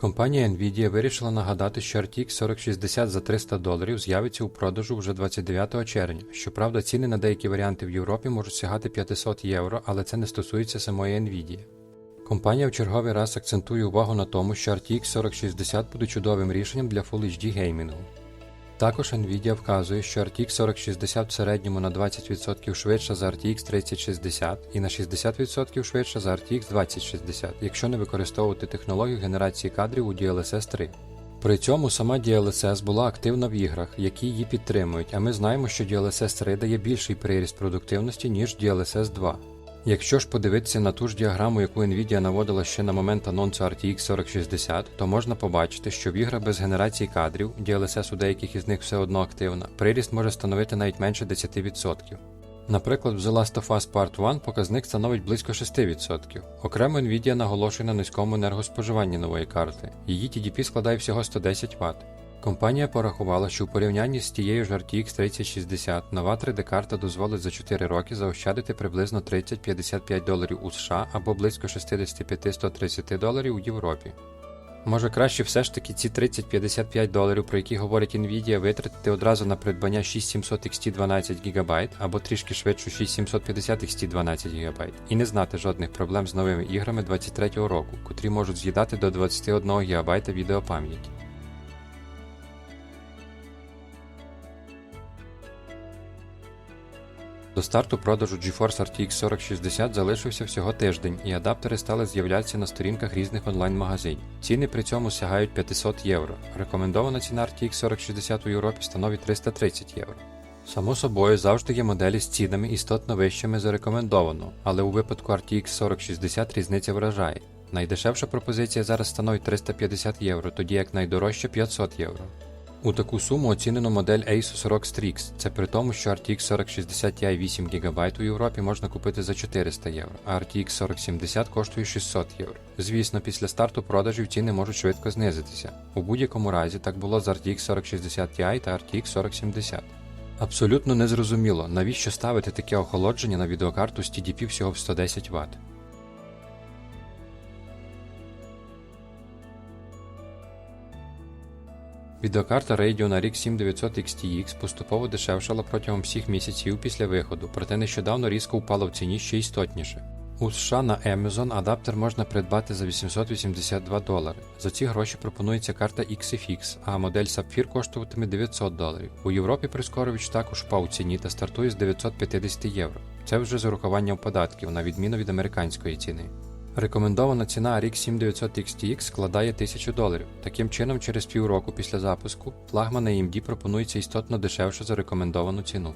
Компанія Nvidia вирішила нагадати, що RTX 4060 за 300 доларів з'явиться у продажу вже 29 червня. Щоправда, ціни на деякі варіанти в Європі можуть сягати 500 євро, але це не стосується самої Nvidia. Компанія в черговий раз акцентує увагу на тому, що RTX 4060 буде чудовим рішенням для Full HD геймінгу. Також Nvidia вказує, що RTX 4060 в середньому на 20% швидша за RTX 3060 і на 60% швидша за RTX 2060, якщо не використовувати технологію генерації кадрів у DLSS 3. При цьому сама DLSS була активна в іграх, які її підтримують, а ми знаємо, що DLSS 3 дає більший приріст продуктивності, ніж DLSS 2. Якщо ж подивитися на ту ж діаграму, яку Nvidia наводила ще на момент анонсу RTX 4060, то можна побачити, що в іграх без генерації кадрів, DLSS у деяких із них все одно активна, приріст може становити навіть менше 10%. Наприклад, в The Last of Us Part 1 показник становить близько 6%. Окремо Nvidia наголошує на низькому енергоспоживанні нової карти. Її TDP складає всього 110 Вт. Компанія порахувала, що у порівнянні з тією ж RTX 3060 нова 3D-карта дозволить за 4 роки заощадити приблизно 30-55 доларів у США або близько 65-130 доларів у Європі. Може краще все ж таки ці 30-55 доларів, про які говорить Nvidia, витратити одразу на придбання 6700 XT12 ГБ або трішки швидшу 6750 XT12 ГБ і не знати жодних проблем з новими іграми 23-го року, котрі можуть з'їдати до 21 ГБ відеопам'яті. До старту продажу GeForce RTX 4060 залишився всього тиждень, і адаптери стали з'являтися на сторінках різних онлайн-магазинів. Ціни при цьому сягають 500 євро. Рекомендована ціна RTX 4060 у Європі становить 330 євро. Само собою завжди є моделі з цінами істотно вищими за рекомендовану, але у випадку RTX 4060 різниця вражає. Найдешевша пропозиція зараз становить 350 євро, тоді як найдорожча 500 євро. У таку суму оцінено модель Asus ROG Strix. Це при тому, що RTX 4060 Ti 8 ГБ у Європі можна купити за 400 євро, а RTX 4070 коштує 600 євро. Звісно, після старту продажів ціни можуть швидко знизитися. У будь-якому разі так було з RTX 4060 Ti та RTX 4070. Абсолютно незрозуміло, навіщо ставити таке охолодження на відеокарту з TDP всього в 110 Вт. Відеокарта Radeon RX 7900 XTX поступово дешевшала протягом всіх місяців після виходу, проте нещодавно різко впала в ціні ще істотніше. У США на Amazon адаптер можна придбати за 882 долари. За ці гроші пропонується карта XFX, а модель Sapphire коштуватиме 900 доларів. У Європі прискорювач також впав у ціні та стартує з 950 євро. Це вже з урахуванням податків, на відміну від американської ціни. Рекомендована ціна RX 7900 XTX складає 1000 доларів. Таким чином, через півроку після запуску флагман AMD пропонується істотно дешевше за рекомендовану ціну.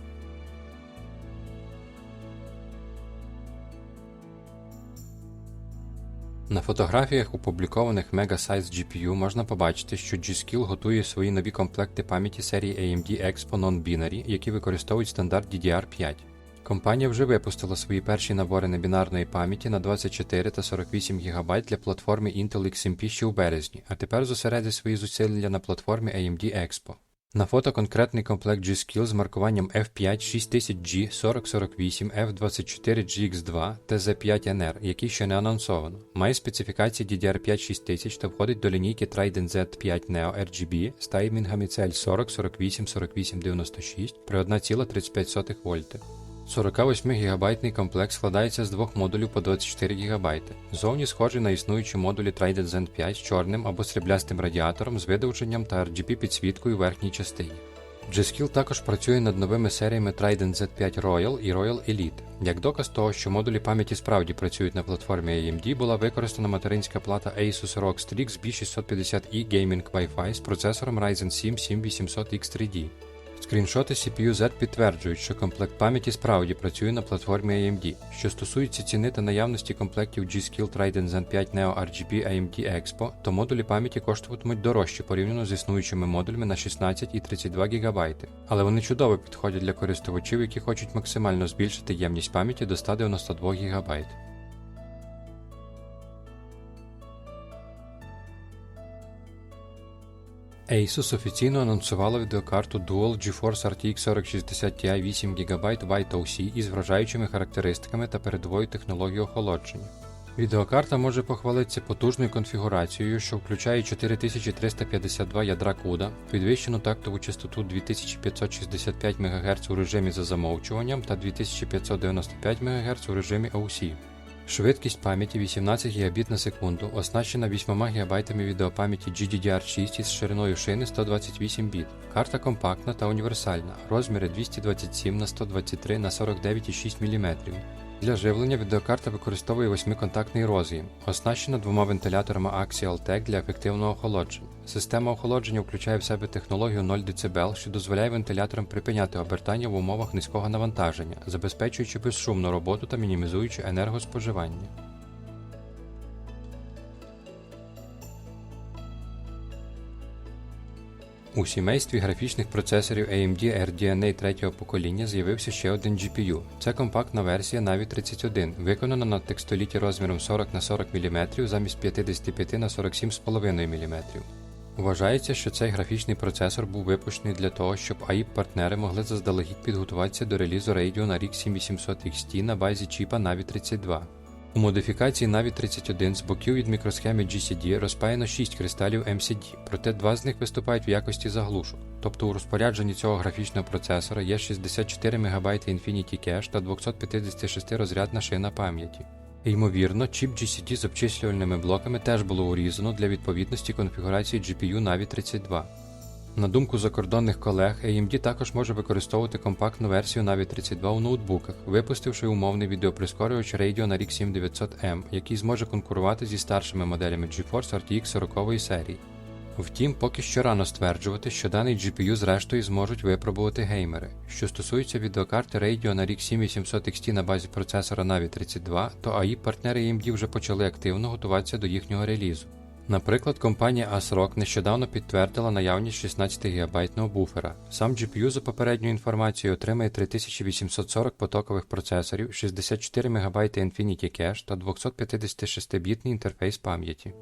На фотографіях, опублікованих Mega Size GPU, можна побачити, що G-Skill готує свої нові комплекти пам'яті серії AMD Expo Non-Binary, які використовують стандарт DDR5. Компанія вже випустила свої перші набори небінарної пам'яті на 24 та 48 ГБ для платформи Intel XMP ще у березні, а тепер зосередить свої зусилля на платформі AMD Expo. На фото конкретний комплект G-Skill з маркуванням F5 6000G 4048 F24GX2 TZ5NR, який ще не анонсовано. Має специфікації DDR5 6000 та входить до лінійки Trident Z5 Neo RGB з таймінгами CL 40 48 48 96 при 1,35 вольти. 48 гігабайтний комплект складається з двох модулів по 24 ГБ. Зовні схожий на існуючі модулі Trident Zen 5 з чорним або сріблястим радіатором з видовженням та RGB підсвіткою верхній частині. G-Skill також працює над новими серіями Trident Z5 Royal і Royal Elite. Як доказ того, що модулі пам'яті справді працюють на платформі AMD, була використана материнська плата Asus ROG Strix B650E Gaming Wi-Fi з процесором Ryzen 7 7800 X3D. Скріншоти CPU Z підтверджують, що комплект пам'яті справді працює на платформі AMD. Що стосується ціни та наявності комплектів G-Skill Trident Zen 5 Neo RGB AMD Expo, то модулі пам'яті коштуватимуть дорожче порівняно з існуючими модулями на 16 і 32 ГБ. Але вони чудово підходять для користувачів, які хочуть максимально збільшити ємність пам'яті до 192 ГБ. Asus офіційно анонсувала відеокарту Dual GeForce RTX 4060 Ti 8 ГБ White OC із вражаючими характеристиками та передовою технологією охолодження. Відеокарта може похвалитися потужною конфігурацією, що включає 4352 ядра CUDA, підвищену тактову частоту 2565 МГц у режимі за замовчуванням та 2595 МГц у режимі OC. Швидкість пам'яті 18 ГБ на секунду, оснащена 8 ГБ відеопам'яті GDDR6 із шириною шини 128 біт. Карта компактна та універсальна, розміри 227 на 123 на 49,6 мм. Для живлення відеокарта використовує восьмиконтактний роз'єм, оснащена двома вентиляторами Axial Tech для ефективного охолодження. Система охолодження включає в себе технологію 0 дБ, що дозволяє вентиляторам припиняти обертання в умовах низького навантаження, забезпечуючи безшумну роботу та мінімізуючи енергоспоживання. У сімействі графічних процесорів AMD RDNA третього покоління з'явився ще один GPU. Це компактна версія Navi 31, виконана на текстоліті розміром 40 на 40 мм замість 55 на 47,5 мм. Вважається, що цей графічний процесор був випущений для того, щоб AIP-партнери могли заздалегідь підготуватися до релізу Radeon RX 7800 XT на базі чіпа Navi 32. У модифікації Navi 31 з боків від мікросхеми GCD розпаяно 6 кристалів MCD, проте два з них виступають в якості заглушок. Тобто у розпорядженні цього графічного процесора є 64 МБ Infinity Cache та 256 розрядна шина пам'яті. Ймовірно, чіп GCT з обчислювальними блоками теж було урізано для відповідності конфігурації GPU Navi 32. На думку закордонних колег, AMD також може використовувати компактну версію Navi 32 у ноутбуках, випустивши умовний відеоприскорювач Radeon RX 7900M, який зможе конкурувати зі старшими моделями GeForce RTX 40 серії. Втім, поки що рано стверджувати, що даний GPU зрештою зможуть випробувати геймери. Що стосується відеокарти Radeon RX 7800 XT на базі процесора Navi 32, то AI партнери AMD вже почали активно готуватися до їхнього релізу. Наприклад, компанія ASRock нещодавно підтвердила наявність 16 ГБ буфера. Сам GPU за попередньою інформацією отримає 3840 потокових процесорів, 64 МБ Infinity Cache та 256-бітний інтерфейс пам'яті.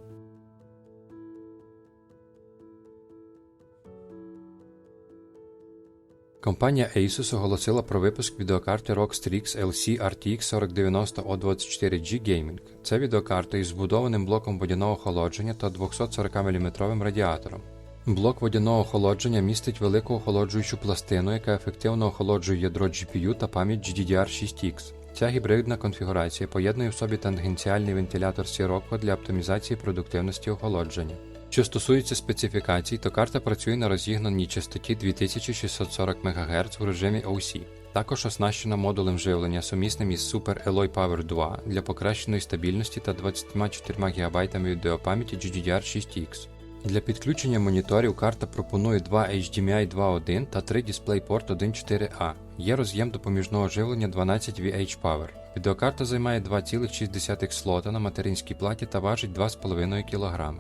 Компанія Asus оголосила про випуск відеокарти ROG Strix LC RTX 4090 O24G Gaming. Це відеокарта із збудованим блоком водяного охолодження та 240 мм радіатором. Блок водяного охолодження містить велику охолоджуючу пластину, яка ефективно охолоджує ядро GPU та пам'ять GDDR6X. Ця гібридна конфігурація поєднує в собі тангенціальний вентилятор Sirocco для оптимізації продуктивності охолодження. Що стосується специфікацій, то карта працює на розігнаній частоті 2640 МГц у режимі OC. Також оснащена модулем живлення сумісним із Super Alloy Power 2 для покращеної стабільності та 24 ГБ відеопам'яті GDDR6X. Для підключення моніторів карта пропонує два HDMI 2.1 та 3 DisplayPort 1.4a. Є роз'єм допоміжного живлення 12 VH Power. Відеокарта займає 2,6 слота на материнській платі та важить 2,5 кг.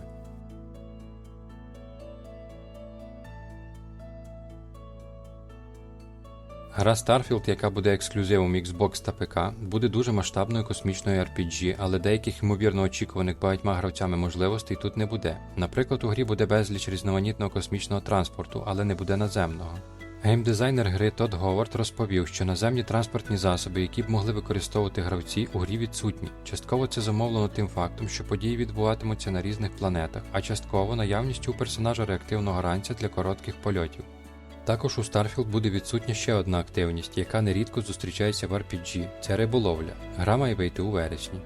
Гра Starfield, яка буде ексклюзивом Xbox та ПК, буде дуже масштабною космічною RPG, але деяких ймовірно очікуваних багатьма гравцями можливостей тут не буде. Наприклад, у грі буде безліч різноманітного космічного транспорту, але не буде наземного. Геймдизайнер гри Тодд Говард розповів, що наземні транспортні засоби, які б могли використовувати гравці, у грі відсутні. Частково це замовлено тим фактом, що події відбуватимуться на різних планетах, а частково наявністю у персонажа реактивного ранця для коротких польотів. Також у Starfield буде відсутня ще одна активність, яка нерідко зустрічається в RPG – це риболовля. Гра має вийти у вересні.